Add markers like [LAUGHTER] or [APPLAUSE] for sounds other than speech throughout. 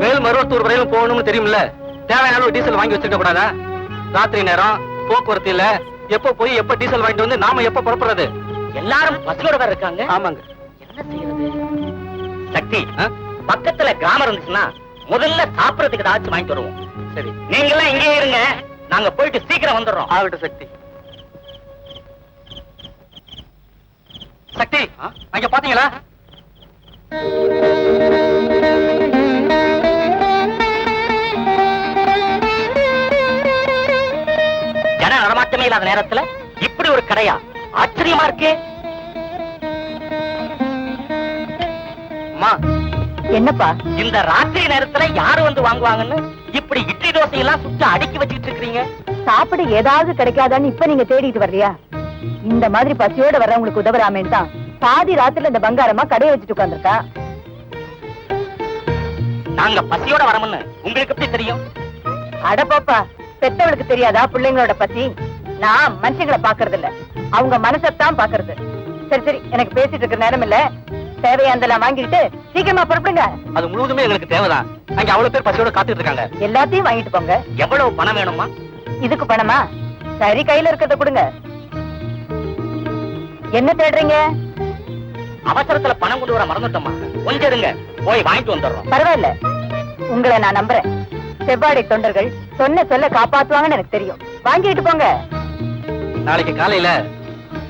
மேல் மருவத்தூர் வரையிலும் போகணும்னு தெரியுமில்ல. தேவையான அளவு டீசல் வாங்கி வச்சிருக்க கூடாதா? ராத்திரி நேரம் போக்குவரத்து இல்ல எப்ப போய் எப்ப டீசல் வாங்கிட்டு வந்து நாம எப்ப புறப்படுறது? எல்லாரும் பசியோட வேற இருக்காங்க. ஆமாங்க. என்ன செய்யறது? சக்தி? பக்கத்துல கிராமம் இருந்துச்சுன்னா முதல்ல சாப்பிடறதுக்கு ஏதாச்சும் வாங்கிட்டு வருவோம். சரி. நீங்க எல்லாம் இங்கே இருங்க. நாங்க போயிட்டு சீக்கிரம் வந்துடுறோம். ஆகட்டும் சக்தி. சக்தி அங்க பாத்தீங்களா? நேரத்துல இப்படி ஒரு கடையா? ஆச்சரியமா இருக்கே. என்னப்பா? இந்த ராத்திரி நேரத்துல யாரு வந்து வாங்குவாங்கன்னு இப்படி இட்லி தோசை எல்லாம் சுட்டு அடுக்கி வச்சுட்டு இருக்கீங்க சாப்பிட ஏதாவது கிடைக்காதான்னு இப்ப நீங்க தேடிட்டு வரலையா? இந்த மாதிரி பசியோட வர்றவங்களுக்கு உதவராமேன்னு தான் பாதி ராத்திரில இந்த பங்காரமா கடையை வச்சுட்டு உட்கார்ந்திருக்கா. நாங்க பசியோட வரமுன்னு உங்களுக்கு எப்படி தெரியும்? அட பாப்பா பெத்தவளுக்கு தெரியாதா பிள்ளைங்களோட பத்தி நான் மனுஷங்களை பாக்குறது இல்ல அவங்க மனசத்தான் பாக்குறது சரி சரி எனக்கு பேசிட்டு இருக்கிற நேரம் இல்ல. தேவையாந்தெல்லாம் வாங்கிட்டு சீக்கிரமா புறப்படுங்க. அது முழுவதுமே எங்களுக்கு தேவைதான். அங்க அவ்வளவு பேர் பசியோட காத்துட்டு இருக்காங்க. எல்லாத்தையும் வாங்கிட்டு போங்க. எவ்வளவு பணம் வேணுமா? இதுக்கு பணமா? சரி கையில இருக்கிறத கொடுங்க. என்ன தேடுறீங்க? அவசரத்துல பணம் கொண்டு வர மறந்துட்டோமா? கொஞ்சம் இருங்க. போய் வாங்கிட்டு வந்துடுறோம். பரவாயில்ல. உங்களை நான் நம்புறேன். செவ்வாடை தொண்டர்கள் சொன்ன சொல்ல காப்பாத்துவாங்கன்னு எனக்கு தெரியும். வாங்கிட்டு போங்க. நாளைக்கு காலையில.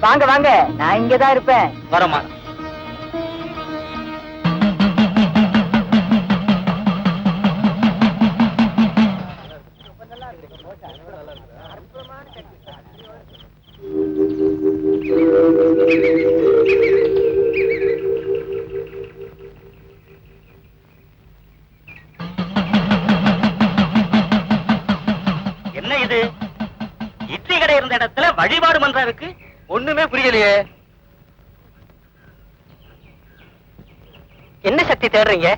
வாங்க வாங்க. நான் இங்கதான் இருப்பேன். வரோமா என்ன [LAUGHS] இருக்கு? ஒண்ணுமே புரியலையே. என்ன சக்தி தேடுறீங்க?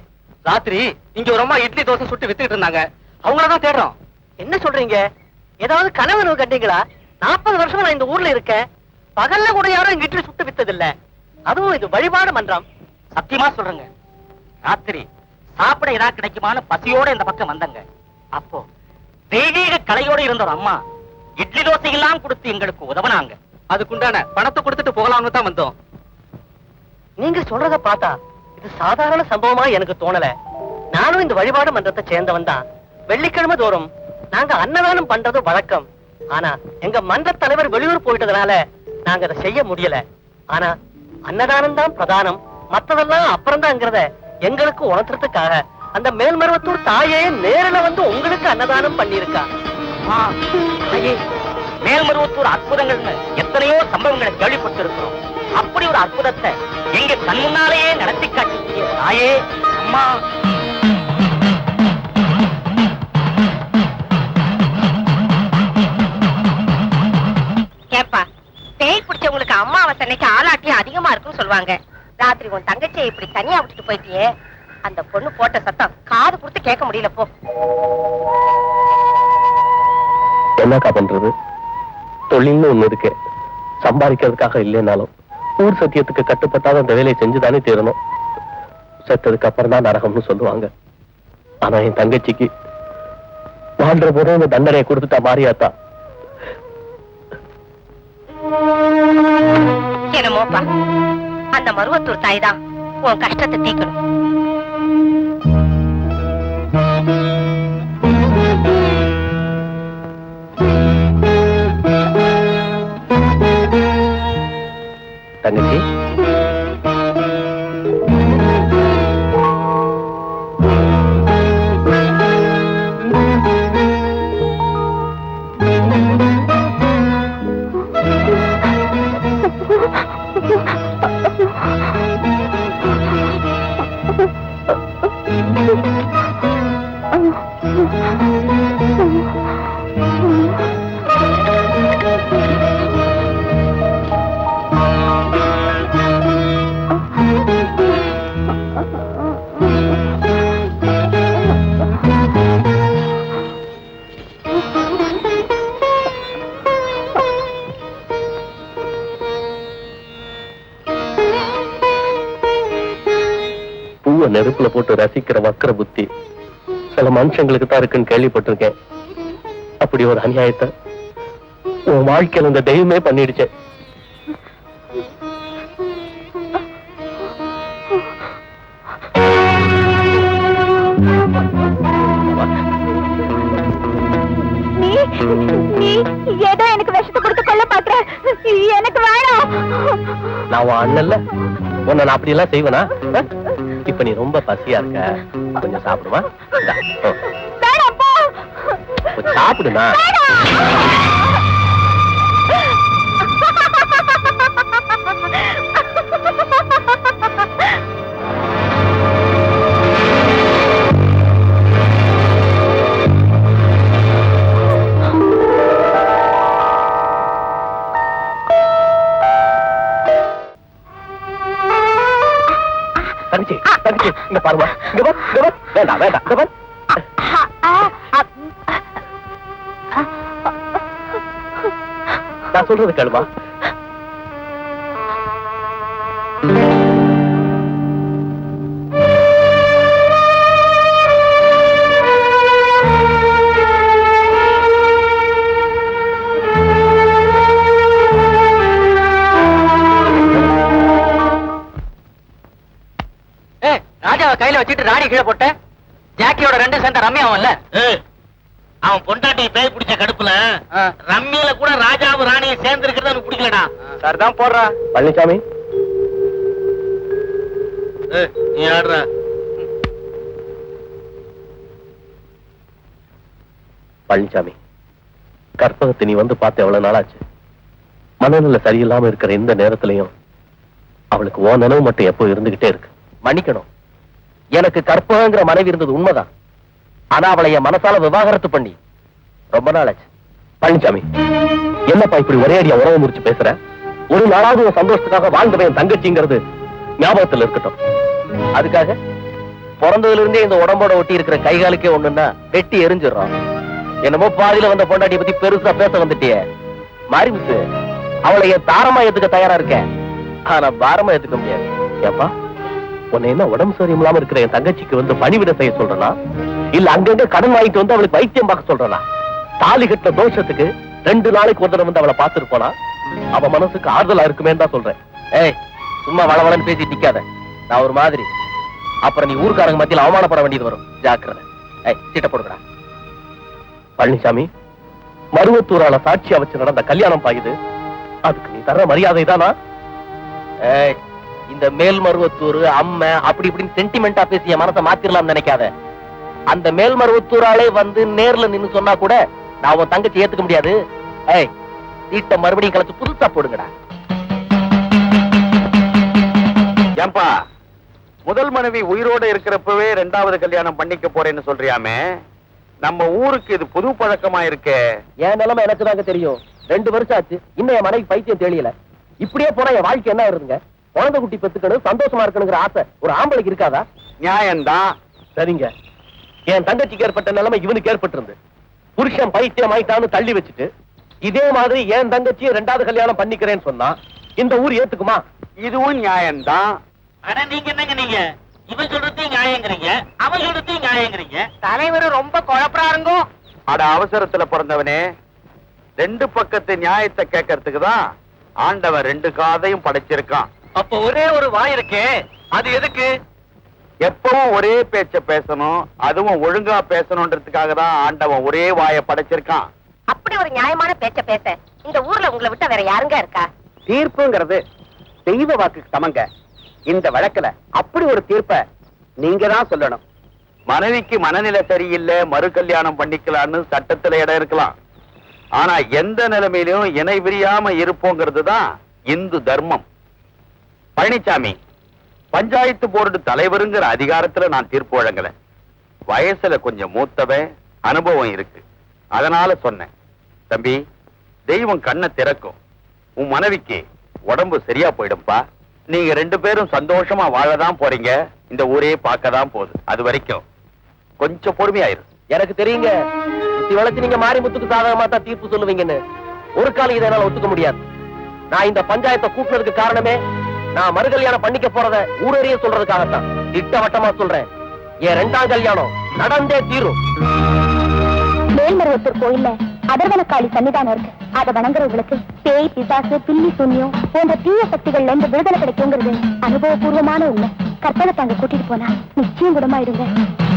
ராத்திரி இங்க ஒரு அம்மா இட்லி தோசை சுட்டு வித்துக்கிட்டு இருந்தாங்க. அவங்களதான் தேடுறோம். என்ன சொல்றீங்க? ஏதாவது கனவு கண்டீங்களா? நாற்பது வருஷமா நான் இந்த ஊர்ல இருக்கேன். பகல்ல கூட யாரும் இங்க இட்லி சுட்டு வித்தது இல்ல அதுவும் இது வழிபாடு மன்றம். சத்தியமா சொல்றேங்க. ராத்திரி சாப்பிட ஏதாவது கிடைக்குமான பசியோட இந்த பக்கம் வந்தங்க. அப்போ தெய்வீக கலையோட இருந்த ஒரு அம்மா இட்லி தோசை எல்லாம் கொடுத்து எங்களுக்கு உதவுனாங்க. அதுக்குண்டான பணத்தை கொடுத்துட்டு போகலாம்னு தான் வந்தோம். நீங்க சொல்றத பார்த்தா இது சாதாரண சம்பவமா எனக்கு தோணல. நானும் இந்த வழிபாடு மன்றத்தை சேர்ந்தவன் தான். வெள்ளிக்கிழமை தோறும் நாங்க அன்னதானம் பண்றது வழக்கம். ஆனா எங்க மன்ற தலைவர் வெளியூர் போயிட்டதுனால நாங்க அதை செய்ய முடியல. ஆனா அன்னதானம் தான் பிரதானம். மத்ததெல்லாம் அப்புறம்தாங்கிறத எங்களுக்கு உணர்த்துறதுக்காக அந்த மேல்மருவத்தூர் தாயே நேரில் வந்து உங்களுக்கு அன்னதானம் பண்ணியிருக்கா. மேல்மருவத்தூர் அற்புதங்கள்னு எத்தனையோ சம்பவங்களை கேள்விப்பட்டிருக்கிறோம். அப்படி ஒரு அற்புதத்தை எங்க கண் முன்னாலேயே நடத்தி காட்டிய தாயே அம்மா. கேப்பா பேய் பிடிச்சவங்களுக்கு அம்மாவாசை அன்னைக்கு ஆளாட்டியும் அதிகமா இருக்குன்னு சொல்லுவாங்க. ராத்திரி உன் தங்கச்சியை இப்படி தனியா விட்டுட்டு போயிட்டியே அந்த பொண்ணு போட்ட சத்தம் காது கொடுத்து கேட்க முடியல போ. என்னக்கா பண்றது? தொழில்னு ஒண்ணு இருக்கு. சம்பாதிக்கிறதுக்காக இல்லைனாலும் ஊர் சத்தியத்துக்கு கட்டுப்பட்டாத அந்த வேலையை செஞ்சுதானே தீரணும். செத்ததுக்கு அப்புறம் தான் நரகம்னு சொல்லுவாங்க. ஆனா என் தங்கச்சிக்கு வாழ்ற போதும் இந்த தண்டனையை கொடுத்துட்டா மாறியாத்தா என்னமோப்பா அந்த மருவத்தூர் தாய் தான் உன் கஷ்டத்தை தீக்கணும். தங்கச்சி போட்டு ரசிக்கிற வக்கர புத்தி. சில மனுஷங்களுக்கு தான் இருக்குன்னு கேள்விப்பட்டிருக்கேன். அப்படி ஒரு அநியாயத்தை உன் வாழ்க்கையில இந்த தெய்வமே பண்ணிடுச்சே. ஏதோ எனக்கு விஷத்தை கொடுத்து கொள்ள பாக்குற. எனக்கு வேணாம். நான் உன் அண்ணன்ல. உன்னை நான் அப்படி எல்லாம் செய்வேனா? இப்ப நீ ரொம்ப பசியா இருக்க. கொஞ்சம் கொஞ்சம் சாப்பிடுமா இங்க வா வேண்டாம் வேண்டாம் வா நான் சொல்றது கேளுமா? ஏ ராஜாவை கையில வச்சுட்டு ராணி கீழே போட்ட? ஜாக்கியோட ரெண்டு சேர்ந்த ரம்யாவும்ல அவன் பொண்டாட்டி பேய் பிடிச்ச கடுப்புல ரம்மியில கூட ராஜாவும் ராணியும் சேர்ந்து இருக்கிறது எனக்கு பிடிக்கலடா சரிதான் போடுறா. பழனிசாமி ஏய், நீ ஆடுற. பழனிசாமி கற்பகத்தை நீ வந்து பார்த்து எவ்வளவு நாளாச்சு? மனநிலை சரியில்லாம இருக்கிற இந்த நேரத்திலையும் அவளுக்கு ஓ நினைவு மட்டும் எப்போ இருந்துகிட்டே இருக்கு? மன்னிக்கணும். எனக்கு கற்பகங்கிற மனைவி இருந்தது உண்மைதான். ஆனா அவளை என் மனசால விவாகரத்து பண்ணி. ரொம்ப நாளாச்சு. பழனிசாமி என்னப்பா இப்படி ஒரே அடியா உறவு முடிச்சு பேசுற? ஒரு நாளாவது உன் சந்தோஷத்துக்காக வாழ்ந்தவன் என் தங்கச்சிங்கிறது ஞாபகத்துல இருக்கட்டும். அதுக்காக பிறந்ததுல இருந்தே இந்த உடம்போட ஒட்டி இருக்கிற கை காலுக்கே ஒண்ணுன்னா வெட்டி எரிஞ்சிடறோம். என்னமோ பாதியில வந்த பொண்டாட்டிய பத்தி பெருசா பேச வந்துட்டியே. மாறி அவளை என் தாரமா ஏத்துக்க தயாரா இருக்கேன். ஆனா பாரமா ஏத்துக்க முடியாது. ஏப்பா? உன்னை என்ன உடம்பு சரியும் இல்லாம இருக்கிற என் தங்கச்சிக்கு வந்து பணிவிட செய்ய சொல்றனா? இல்ல அங்கங்க கடன் வாங்கிட்டு வந்து அவளுக்கு வைத்தியம் பார்க்க சொல்றனா? தாலி கட்ட தோஷத்துக்கு ரெண்டு நாளைக்கு ஒரு தடவை வந்து அவளை பார்த்துட்டு போனா? அவ மனசுக்கு ஆறுதலா இருக்குமே தான் சொல்றேன். ஏய் சும்மா வளவளன்னு பேசி நிக்காத. நான் ஒரு மாதிரி. அப்புறம் நீ ஊருக்காரங்க மத்தியில் அவமானப்பட வேண்டியது வரும். ஜாக்கிரதை. ஏய் சீட்டை போடுறா பழனிசாமி மருவத்தூரால சாட்சியா வச்சு நடந்த கல்யாணம் பாயுது. அதுக்கு நீ தர மரியாதை தானா ஏய் இந்த மேல் மருவத்தூர் அம்மை அப்படி இப்படின்னு சென்டிமெண்டா பேசி என் மனசை மாத்திரலாம் நினைக்காத. அந்த மேல் மருவத்தூராலே வந்து நேர்ல நின்னு சொன்னா கூட நான் உன் தங்கச்சி ஏத்துக்க முடியாது. ஏய் சீட்டை மறுபடியும் கலச்சு புதுசா போடுங்கடா. ஏன்பா முதல் மனைவி உயிரோட இருக்கிறப்பவே ரெண்டாவது கல்யாணம் பண்ணிக்க போறேன்னு சொல்றியாமே? நம்ம ஊருக்கு இது புது பழக்கமா இருக்கே. என் நிலைமை எனக்கு தாங்க தெரியும். ரெண்டு வருஷம் ஆச்சு. இன்னும் என் மனைவி பைத்தியம் தெரியல இப்படியே போனா என் வாழ்க்கை என்ன வருதுங்க? குழந்தை குட்டி பெத்துக்கணும் சந்தோஷமா இருக்கணுங்கிற ஆசை. ஒரு ஆம்பளைக்கு இருக்காதா? நியாயம்தான். சரிங்க. என் தங்கச்சிக்கு ஏற்பட்ட நிலைமை இவனுக்கு ஏற்பட்டிருந்து. புருஷன் பைத்தியம் ஆயிட்டான்னு தள்ளி வச்சுட்டு இதே மாதிரி என் தங்கச்சியை ரெண்டாவது கல்யாணம் பண்ணிக்கிறேன்னு சொன்னா இந்த ஊர் ஏத்துக்குமா? இதுவும் நியாயம்தான். அட நீங்க என்னங்க நீங்க? இவன் சொல்றதையும் நியாயங்கிறீங்க அவன் சொல்றதையும் நியாயங்கிறீங்க. தலைவர் ரொம்ப குழப்பறாருங்கோ அட அவசரத்துல பிறந்தவனே. ரெண்டு பக்கத்து நியாயத்தை கேட்கறதுக்கு தான் ஆண்டவன் ரெண்டு காதையும் படைச்சிருக்கான். அப்ப ஒரே ஒரு வாய் இருக்கே. அது எதுக்கு? எப்பவும் ஒரே பேச்ச பேசணும் அதுவும் ஒழுங்கா பேசணுன்றதுக்காக தான் ஆண்டவன் ஒரே வாயை படைச்சிருக்கான். அப்படி ஒரு நியாயமான பேச்ச பேச இந்த ஊர்ல உங்களை விட்டா வேற யாருங்க இருக்கா? தீர்ப்புங்கிறது தெய்வ வாக்குக்கு சமங்க. இந்த வழக்குல அப்படி ஒரு தீர்ப்ப நீங்க தான் சொல்லணும். மனைவிக்கு மனநிலை சரியில்லை மறு கல்யாணம் பண்ணிக்கலாம்னு சட்டத்துல இடம் இருக்கலாம். ஆனா எந்த நிலைமையிலும் இணை விரியாம இருப்போங்கிறது தான் இந்து தர்மம். பழனிசாமி பஞ்சாயத்து போர்டு தலைவருங்கிற அதிகாரத்துல நான் தீர்ப்பு வழங்கல. வயசுல கொஞ்சம் மூத்தவன் அனுபவம் இருக்கு. அதனால சொன்னேன் தம்பி தெய்வம் கண்ணை திறக்கும். உன் மனைவிக்கு உடம்பு சரியா போயிடும்பா. நீங்க ரெண்டு பேரும் சந்தோஷமா வாழதான் போறீங்க. இந்த ஊரே பார்க்க தான் போகுது. அது வரைக்கும் கொஞ்சம் பொறுமையாயிரு. எனக்கு தெரியுங்க. சுத்தி வளைச்சு நீங்க மாரிமுத்துக்கு சாதகமா தான் தீர்ப்பு சொல்லுவீங்கன்னு. ஒரு காலம் இதை என்னால ஒத்துக்க முடியாது. நான் இந்த பஞ்சாயத்தை கூப்பிடுறதுக்கு காரணமே நான் மறு கல்யாணம் பண்ணிக்க போறத ஊரறிய சொல்றதுக்காகத்தான். திட்டவட்டமா சொல்றேன். என் ரெண்டாம் கல்யாணம் நடந்தே தீரும். மேல்மருவத்தூர் கோயில்ல அதர்வனக்காளி சன்னிதானம் இருக்கு. அதை வணங்குறவங்களுக்கு பேய் பிசாசு பில்லி சூன்யம் போன்ற தீய சக்திகள்ல இருந்து விடுதலை கிடைக்குங்கிறது அனுபவபூர்வமான உண்மை. கற்பனை தாங்க கூட்டிட்டு போனா நிச்சயம் குணமாயிருங்க இருங்க.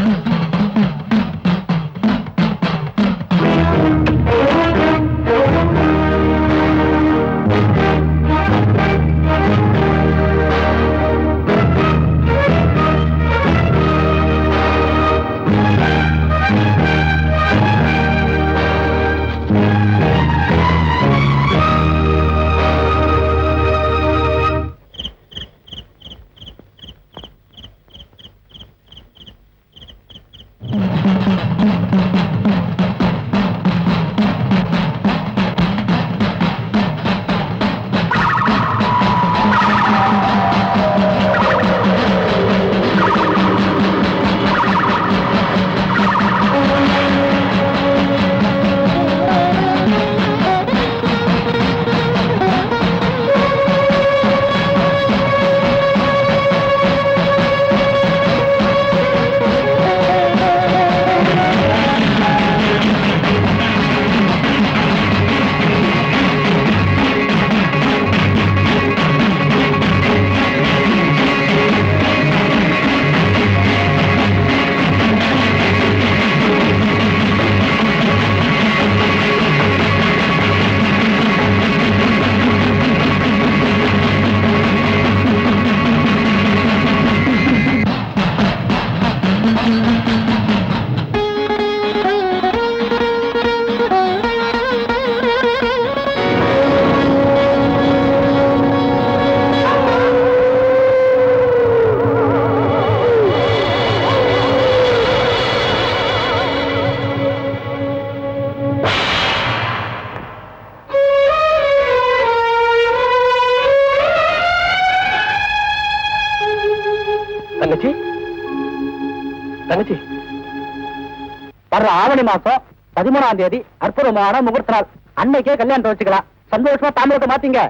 வர்ற ஆவணி மாசம் பதிமூணாம் தேதி அற்புதமான முகூர்த்த நாள் அன்னைக்கே கல்யாணம் வச்சுக்கலாம். சந்தோஷமா தாமிரத்தை மாத்தீங்க.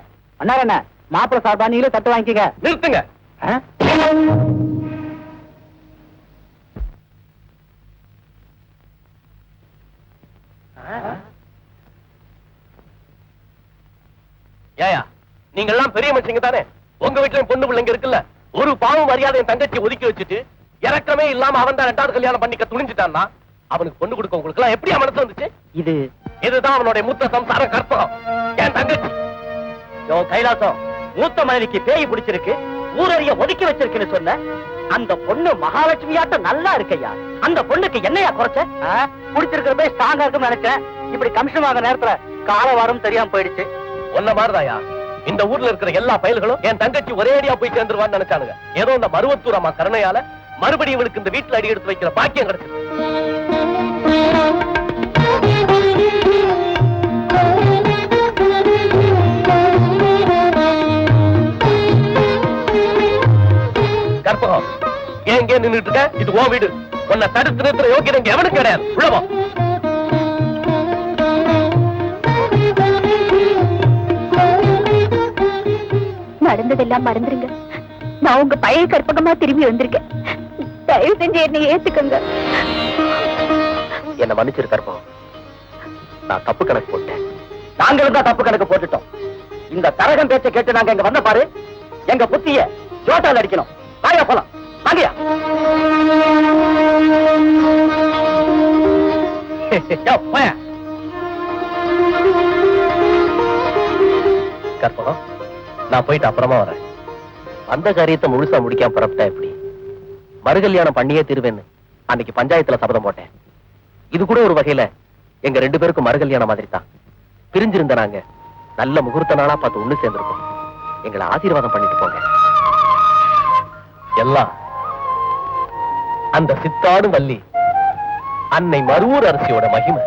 அண்ணா என்ன மாப்பிள்ள சார்பா நீங்களே தட்டு வாங்கிக்கங்க. நிறுத்துங்க? ஏயா நீங்க எல்லாம் பெரிய மனுஷங்க தானே? உங்க வீட்லயும் பொண்ணு பிள்ளைங்க இருக்குல்ல? ஒரு பாவம் மரியாதை தங்கச்சி ஒதுக்கி வச்சுட்டு இறக்கமே இல்லாம அவன் தான் ரெண்டாவது கல்யாணம் பண்ணிக்க துணிஞ்சிட்டான்னா அவனுக்கு பொண்ணு கொடுக்க உங்களுக்கு எல்லாம் எப்படி மனசு வந்துச்சு? இது இதுதான் அவனுடைய மூத்த சம்சாரம் கற்பகம். என் தங்கச்சி? யோ கைலாசம் மூத்த மனைவிக்கு பேய் பிடிச்சிருக்கு ஊரறிய ஒதுக்கி வச்சிருக்குன்னு சொன்ன அந்த பொண்ணு மகாலட்சுமியாட்டம் நல்லா இருக்கையா? அந்த பொண்ணுக்கு என்னையா குறைச்ச? பிடிச்சிருக்கிற போய் ஸ்ட்ராங்கா இருக்கும்னு நினைச்சேன் இப்படி கமிஷன் வாங்க நேரத்துல கால வாரம் தெரியாம போயிடுச்சு. ஒன்ன மாதிரிதாயா? இந்த ஊர்ல இருக்கிற எல்லா பயல்களும் என் தங்கச்சி ஒரே அடியா போய் சேர்ந்துருவான்னு நினைச்சானுங்க. ஏதோ இந்த மருவத்தூர் அம்மா கருணையால மறுபடியும் இவளுக்கு இந்த வீட்டுல அடி எடுத்து வைக்கிற பாக்கியம் கிடைச்சது ஏன் இங்கே நின்னுட்டு இருக்க இது ஓ வீடு. உன்னை தடுத்து நிறுத்துற யோகியம் இங்க எவனும் கிடையாது. உள்ளவா நடந்ததெல்லாம் மறந்துருங்க. நான் உங்க பழைய கற்பகமா திரும்பி வந்திருக்கேன். தயவு செஞ்சு என்னை ஏத்துக்கங்க. என்ன மன்னிச்சிரு கற்பகம் நான் தப்பு கணக்கு போட்டேன். நாங்களும் தான் தப்பு கணக்கு போட்டுட்டோம். இந்த தரகம் பேச்சை கேட்டு நாங்க இங்க வந்த பாரு. எங்க புத்திய ஜோட்டால் அடிக்கணும். வாயா போலாம். வாங்கயா? போயா. கற்பகம் நான் போயிட்டு அப்புறமா வரேன். அந்த காரியத்தை முழுசா முடிக்காம புறப்பட்டா எப்படி? மறுகல்யாணம் பண்ணியே தீருவேன்னு அன்னைக்கு பஞ்சாயத்துல சபதம் போட்டேன். இது கூட ஒரு வகையில எங்க ரெண்டு பேருக்கும் மறுகல்யாணம் மாதிரி தான் பிரிஞ்சிருந்த நாங்க நல்ல முகூர்த்த நாளா பார்த்து ஒண்ணு சேர்ந்திருக்கோம். எங்களை ஆசீர்வாதம் பண்ணிட்டு போங்க. எல்லாம் அந்த சித்தாடும் வள்ளி. அன்னை மருவூர் அரசியோட மகிமை.